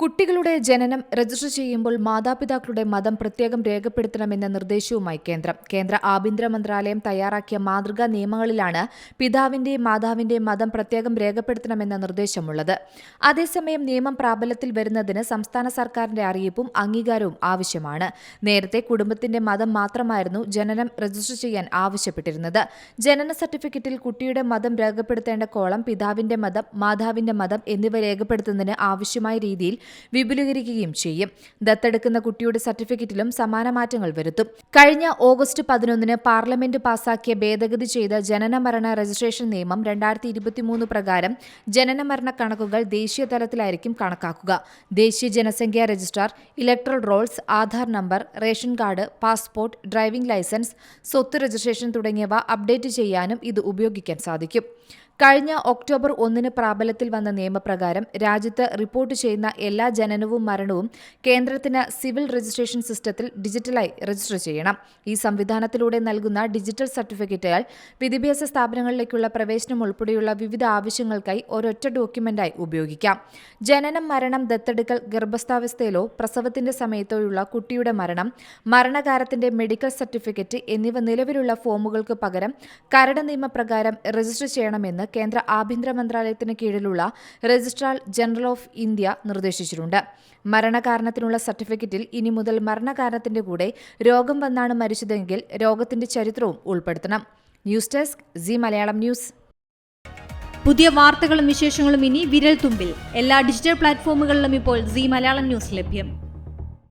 കുട്ടികളുടെ ജനനം രജിസ്റ്റർ ചെയ്യുമ്പോൾ മാതാപിതാക്കളുടെ മതം പ്രത്യേകം രേഖപ്പെടുത്തണമെന്ന നിർദ്ദേശവുമായി കേന്ദ്രം. കേന്ദ്ര ആഭ്യന്തര മന്ത്രാലയം തയ്യാറാക്കിയ മാതൃകാ നിയമങ്ങളിലാണ് പിതാവിന്റെയും മാതാവിന്റെയും മതം പ്രത്യേകം രേഖപ്പെടുത്തണമെന്ന നിർദ്ദേശമുള്ളത്. അതേസമയം നിയമം പ്രാബല്യത്തിൽ വരുന്നതിന് സംസ്ഥാന സർക്കാരിന്റെ അറിയിപ്പും അംഗീകാരവും ആവശ്യമാണ്. നേരത്തെ കുടുംബത്തിന്റെ മതം മാത്രമായിരുന്നു ജനനം രജിസ്റ്റർ ചെയ്യാൻ ആവശ്യപ്പെട്ടിരുന്നത്. ജനന സർട്ടിഫിക്കറ്റിൽ കുട്ടിയുടെ മതം രേഖപ്പെടുത്തേണ്ട കോളം പിതാവിന്റെ മതം മാതാവിന്റെ മതം എന്നിവ രേഖപ്പെടുത്തുന്നതിന് ആവശ്യമായ രീതിയിൽ വിപുലീകരിക്കുകയും ചെയ്യും. ദത്തെടുക്കുന്ന കുട്ടിയുടെ സർട്ടിഫിക്കറ്റിലും സമാന മാറ്റങ്ങൾ വരുത്തും. കഴിഞ്ഞ ഓഗസ്റ്റ് പതിനൊന്നിന് പാർലമെന്റ് പാസാക്കിയ ഭേദഗതി ചെയ്ത ജനന മരണ രജിസ്ട്രേഷൻ നിയമം രണ്ടായിരത്തി ഇരുപത്തിമൂന്ന് പ്രകാരം ജനന മരണ കണക്കുകൾ ദേശീയ തലത്തിലായിരിക്കും കണക്കാക്കുക. ദേശീയ ജനസംഖ്യാ registrar electoral rolls Aadhaar number ration card passport driving licence സ്വത്ത് രജിസ്ട്രേഷൻ തുടങ്ങിയവ അപ്ഡേറ്റ് ചെയ്യാനും ഇത് ഉപയോഗിക്കാൻ സാധിക്കും. കഴിഞ്ഞ ഒക്ടോബർ ഒന്നിന് പ്രാബല്യത്തിൽ വന്ന നിയമപ്രകാരം രാജ്യത്ത് റിപ്പോർട്ട് ചെയ്യുന്ന എല്ലാ ജനനവും മരണവും കേന്ദ്രത്തിന് സിവിൽ രജിസ്ട്രേഷൻ സിസ്റ്റത്തിൽ ഡിജിറ്റലായി രജിസ്റ്റർ ചെയ്യണം. ഈ സംവിധാനത്തിലൂടെ നൽകുന്ന ഡിജിറ്റൽ സർട്ടിഫിക്കറ്റുകൾ വിദ്യാഭ്യാസ സ്ഥാപനങ്ങളിലേക്കുള്ള പ്രവേശനം ഉൾപ്പെടെയുള്ള വിവിധ ആവശ്യങ്ങൾക്കായി ഒരൊറ്റ ഡോക്യുമെന്റായി ഉപയോഗിക്കാം. ജനനം മരണം ദത്തെടുക്കൽ ഗർഭസ്ഥാവസ്ഥയിലോ പ്രസവത്തിന്റെ സമയത്തോയുള്ള കുട്ടിയുടെ മരണം മരണകാലത്തിന്റെ മെഡിക്കൽ സർട്ടിഫിക്കറ്റ് എന്നിവ നിലവിലുള്ള ഫോമുകൾക്ക് പകരം കരട് നിയമപ്രകാരം രജിസ്റ്റർ ചെയ്യണമെന്ന് കേന്ദ്ര ആഭ്യന്തര മന്ത്രാലയത്തിന് കീഴിലുള്ള രജിസ്ട്രാർ ജനറൽ ഓഫ് ഇന്ത്യ നിർദ്ദേശിച്ചിട്ടുണ്ട്. മരണകാരണത്തിനുള്ള സർട്ടിഫിക്കറ്റിൽ ഇനി മുതൽ മരണകാരണത്തിന്റെ കൂടെ രോഗം വന്നാണ് മരിച്ചതെങ്കിൽ രോഗത്തിന്റെ ചരിത്രവും ഉൾപ്പെടുത്തണം. News desk C Malayalam news. പുതിയ വാർത്തകളും വിശേഷങ്ങളും ഇനി വിരൽ തുമ്പിൽ എല്ലാ ഡിജിറ്റൽ പ്ലാറ്റ്ഫോമുകളിലും ഇപ്പോൾ സി മലയാളം ന്യൂസ് ലഭ്യം.